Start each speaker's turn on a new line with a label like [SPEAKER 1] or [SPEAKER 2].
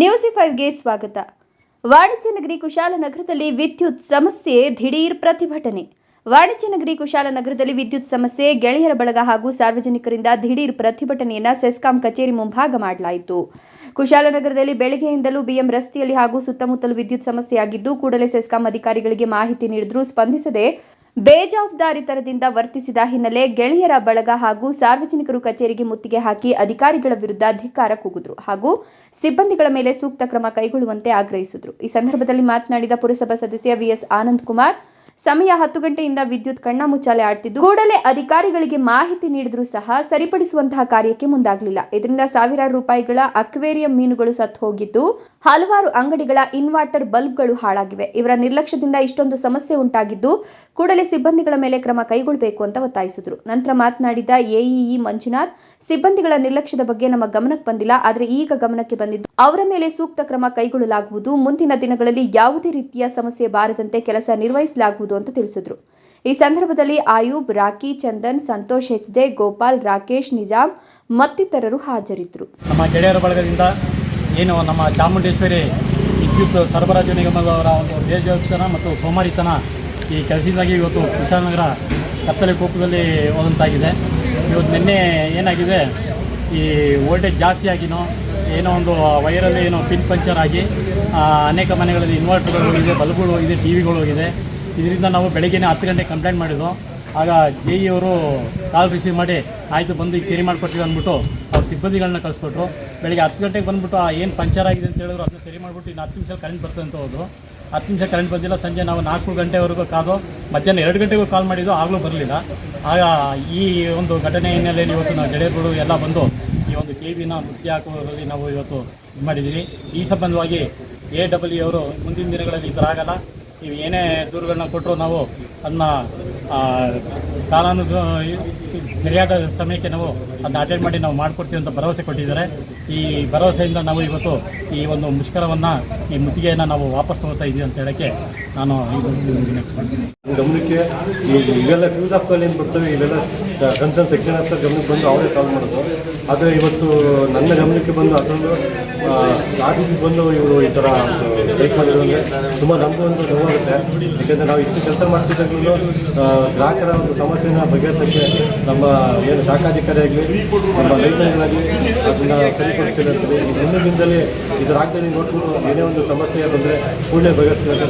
[SPEAKER 1] News ಫೈವ್ಗೆ ಸ್ವಾಗತ. ವಾಣಿಜ್ಯ ನಗರಿ ಕುಶಾಲನಗರದಲ್ಲಿ ವಿದ್ಯುತ್ ಸಮಸ್ಯೆ ದಿಢೀರ್ ಪ್ರತಿಭಟನೆ. ವಾಣಿಜ್ಯ ನಗರಿ ಕುಶಾಲನಗರದಲ್ಲಿ ವಿದ್ಯುತ್ ಸಮಸ್ಯೆ ಗೆಳೆಯರ ಬಳಗ ಹಾಗೂ ಸಾರ್ವಜನಿಕರಿಂದ ದಿಢೀರ್ ಪ್ರತಿಭಟನೆಯನ್ನ ಸೆಸ್ಕಾಂ ಕಚೇರಿ ಮುಂಭಾಗ ಮಾಡಲಾಯಿತು. ಕುಶಾಲನಗರದಲ್ಲಿ ಬೆಳಗ್ಗೆಯಿಂದಲೂ ಬಿಎಂ ರಸ್ತೆಯಲ್ಲಿ ಹಾಗೂ ಸುತ್ತಮುತ್ತಲು ವಿದ್ಯುತ್ ಸಮಸ್ಯೆಯಾಗಿದ್ದು, ಕೂಡಲೇ ಸೆಸ್ಕಾಂ ಅಧಿಕಾರಿಗಳಿಗೆ ಮಾಹಿತಿ ನೀಡಿದರೂ ಸ್ಪಂದಿಸದೆ ಬೇಜವಾಬ್ದಾರಿತನದಿಂದ ವರ್ತಿಸಿದ ಹಿನ್ನೆಲೆ ಗೆಳೆಯರ ಬಳಗ ಹಾಗೂ ಸಾರ್ವಜನಿಕರು ಕಚೇರಿಗೆ ಮುತ್ತಿಗೆ ಹಾಕಿ ಅಧಿಕಾರಿಗಳ ವಿರುದ್ಧ ಧಿಕ್ಕಾರ ಕೂಗಿದ್ರು ಹಾಗೂ ಸಿಬ್ಬಂದಿಗಳ ಮೇಲೆ ಸೂಕ್ತ ಕ್ರಮ ಕೈಗೊಳ್ಳುವಂತೆ ಆಗ್ರಹಿಸಿದ್ರು. ಈ ಸಂದರ್ಭದಲ್ಲಿ ಮಾತನಾಡಿದ ಪುರಸಭಾ ಸದಸ್ಯ ವಿಎಸ್ ಆನಂದ್ ಕುಮಾರ್ ಸಮಯ ಹತ್ತು ಗಂಟೆಯಿಂದ ವಿದ್ಯುತ್ ಕಣ್ಣಾಮುಚ್ಚಾಲೆ ಆಡ್ತಿದ್ದು. ಕೂಡಲೇ ಅಧಿಕಾರಿಗಳಿಗೆ ಮಾಹಿತಿ ನೀಡಿದ್ರೂ ಸಹ ಸರಿಪಡಿಸುವಂತಹ ಕಾರ್ಯಕ್ಕೆ ಮುಂದಾಗಲಿಲ್ಲ. ಇದರಿಂದ ಸಾವಿರಾರು ರೂಪಾಯಿಗಳ ಅಕ್ವೇರಿಯಂ ಮೀನುಗಳು ಸತ್ತು ಹೋಗಿದ್ದು, ಹಲವಾರು ಅಂಗಡಿಗಳ ಇನ್ವರ್ಟರ್ ಬಲ್ಬ್ಗಳು ಹಾಳಾಗಿವೆ. ಇವರ ನಿರ್ಲಕ್ಷ್ಯದಿಂದ ಇಷ್ಟೊಂದು ಸಮಸ್ಯೆ ಉಂಟಾಗಿದ್ದು, ಕೂಡಲೇ ಸಿಬ್ಬಂದಿಗಳ ಮೇಲೆ ಕ್ರಮ ಕೈಗೊಳ್ಳಬೇಕು ಅಂತ ಒತ್ತಾಯಿಸಿದ್ರು. ನಂತರ ಮಾತನಾಡಿದ ಎಇಇ ಮಂಜುನಾಥ್, ಸಿಬ್ಬಂದಿಗಳ ನಿರ್ಲಕ್ಷ್ಯದ ಬಗ್ಗೆ ನಮ್ಮ ಗಮನಕ್ಕೆ ಬಂದಿಲ್ಲ, ಆದರೆ ಈಗ ಗಮನಕ್ಕೆ ಬಂದಿದ್ದು, ಅವರ ಮೇಲೆ ಸೂಕ್ತ ಕ್ರಮ ಕೈಗೊಳ್ಳಲಾಗುವುದು. ಮುಂದಿನ ದಿನಗಳಲ್ಲಿ ಯಾವುದೇ ರೀತಿಯ ಸಮಸ್ಯೆ ಬಾರದಂತೆ ಕೆಲಸ ನಿರ್ವಹಿಸಲಾಗುವುದು. ಅಂತ ತಿಳಿಸಿದ್ರು. ಈ ಸಂದರ್ಭದಲ್ಲಿ ಆಯೂಬ್ ರಾಕಿ ಚಂದನ್, ಸಂತೋಷ್ ಹೆಚ್ದೆ ಗೋಪಾಲ್, ರಾಕೇಶ್ ನಿಜಾಮ್ ಮತ್ತಿತರರು ಹಾಜರಿದ್ದರು
[SPEAKER 2] ನಮ್ಮ ಗೆಳೆಯರ ಬಳಗದಿಂದ ಏನು ನಮ್ಮ ಚಾಮುಂಡೇಶ್ವರಿ ವಿದ್ಯುತ್ ಸರಬರಾಜು ನಿಗಮದವರ ಒಂದು ಬೇಜವಾಬ್ದಾರಿತನ ಮತ್ತು ಸೋಮಾರಿತನ ಈ ಕೆಲಸದಿಂದಾಗಿ ಇವತ್ತು ಕುಶಾಲನಗರ ಕತ್ತಲೆ ಕೋಪದಲ್ಲಿ ಹೋದಂತಾಗಿದೆ. ಇವತ್ತು ನಿನ್ನೆ ಏನಾಗಿದೆ? ಈ ವೋಲ್ಟೇಜ್ ಜಾಸ್ತಿ ಆಗಿನೋ ಏನೋ ಒಂದು ವೈರಲ್ಲಿ ಏನೋ ಪಿನ್ ಪಂಚರ್ ಆಗಿ ಅನೇಕ ಮನೆಗಳಲ್ಲಿ ಇನ್ವರ್ಟರ್ಗಳು ಹೋಗಿದೆ, ಬಲ್ಬ್ಗಳು ಹೋಗಿದೆ ಟಿ ವಿಗಳು ಹೋಗಿದೆ. ಇದರಿಂದ ನಾವು ಬೆಳಗ್ಗೆನೇ ಹತ್ತು ಗಂಟೆಗೆ ಕಂಪ್ಲೇಂಟ್ ಮಾಡಿದ್ವು. ಆಗ ಜೆ ಇ ಅವರು ಕಾಲ್ ರಿಸೀವ್ ಮಾಡಿ, ಆಯಿತು, ಬಂದು ಈಗ ಸರಿ ಮಾಡಿಕೊಡ್ತೀವಿ ಅಂದ್ಬಿಟ್ಟು ಅವ್ರು ಸಿಬ್ಬಂದಿಗಳನ್ನ ಕಳಿಸ್ಕೊಟ್ರು. ಬೆಳಗ್ಗೆ ಹತ್ತು ಗಂಟೆಗೆ ಬಂದ್ಬಿಟ್ಟು, ಆ, ಏನು ಪಂಚರ್ ಆಗಿದೆ ಅಂತ ಹೇಳಿದ್ರು, ಅದನ್ನ ಸರಿ ಮಾಡಿಬಿಟ್ಟು ಇನ್ನು ಹತ್ತು ನಿಮಿಷ ಕರೆಂಟ್ ಬರ್ತದೆ ಅಂತ ಹೋದ್ರು. ಹತ್ತು ನಿಮಿಷ ಕರೆಂಟ್ ಬಂದಿಲ್ಲ, ಸಂಜೆ ನಾವು ನಾಲ್ಕು ಗಂಟೆವರೆಗೂ ಕಾದು, ಮಧ್ಯಾಹ್ನ ಎರಡು ಗಂಟೆಗೂ ಕಾಲ್ ಮಾಡಿದ್ದು, ಆಗಲೂ ಬರಲಿಲ್ಲ. ಆಗ ಈ ಒಂದು ಘಟನೆ ಹಿನ್ನೆಲೆಯಲ್ಲಿ ಇವತ್ತು ನಾವು ಗೆಳೆಯರುಗಳು ಎಲ್ಲ ಬಂದು, ಈ ಒಂದು ಕೆ ವಿನ ನೃತ್ಯ ಹಾಕುವುದರಲ್ಲಿ ನಾವು ಇವತ್ತು ಇದು ಮಾಡಿದ್ದೀವಿ. ಈ ಸಂಬಂಧವಾಗಿ ಎ ಡಬ್ಲ್ಯೂ ಅವರು ಮುಂದಿನ ದಿನಗಳಲ್ಲಿ ಈ ಆಗಲ್ಲ ನೀವು ಏನೇ ದೂರುಗಳನ್ನ ಕೊಟ್ಟರು ನಾವು ಅದನ್ನ ಕಾಲಾನು ಸರಿಯಾದ ಸಮಯಕ್ಕೆ ನಾವು ಅದನ್ನ ಅಟೆಂಡ್ ಮಾಡಿ ನಾವು ಮಾಡಿಕೊಡ್ತೀವಿ ಅಂತ ಭರವಸೆ ಕೊಟ್ಟಿದ್ದಾರೆ ಈ ಭರವಸೆಯಿಂದ ನಾವು ಇವತ್ತು ಈ ಒಂದು ಮುಷ್ಕರವನ್ನು, ಈ ಮುತ್ತಿಗೆಯನ್ನು ನಾವು ವಾಪಸ್ ತಗೋತಾ ಇದ್ದೀವಿ ಅಂತ ಹೇಳೋಕ್ಕೆ ನಾನು.
[SPEAKER 3] ಗಮನಕ್ಕೆ ಈ ಇವೆಲ್ಲ ಫ್ಯೂಸ್ ಆಫ್ ಏನು ಬರ್ತವೆ, ಇವೆಲ್ಲ ಕನ್ಸರ್ನ್ ಸೆಕ್ಷನ್ ಹತ್ರ ಗಮನಕ್ಕೆ ಬಂದು ಅವರೇ ಸಾಲ್ವ್ ಮಾಡೋದು ಆದರೆ ಇವತ್ತು ನನ್ನ ಗಮನಕ್ಕೆ ಬಂದು ಅದೊಂದು ಆಫೀಸಿಗೆ ಬಂದು ಇವರು ಈ ಥರ ಟೇಕ್ ಮಾಡಿರೋದ್ರೆ ತುಂಬ ನಮಗೂ ಒಂದು ನೋವಾಗುತ್ತೆ ಯಾಕೆಂದರೆ ನಾವು ಇಷ್ಟು ಕೆಲಸ ಮಾಡ್ತಿದ್ದಾಗಲೂ ಗ್ರಾಹಕರ ಒಂದು ಸಮಸ್ಯೆನ ಬಗೆಹರಿಸೋಕ್ಕೆ ನಮ್ಮ ಏನು ಶಾಖಾಧಿಕಾರಿ ಆಗಲಿ, ನಮ್ಮ ರೈತರಿಗಾಗಲಿ ಅದನ್ನು ಅಂತೇಳಿ ಮುಂದಿನ ದಿನದಲ್ಲಿ ಇದರಾಗ್ದಲ್ಲಿ ನೋಡ್ಕೊಂಡು ಏನೇ ಒಂದು ಸಮಸ್ಯೆ ಬಂದರೆ ಕೂಡಲೇ ಬಗೆಹರಿಸಬೇಕು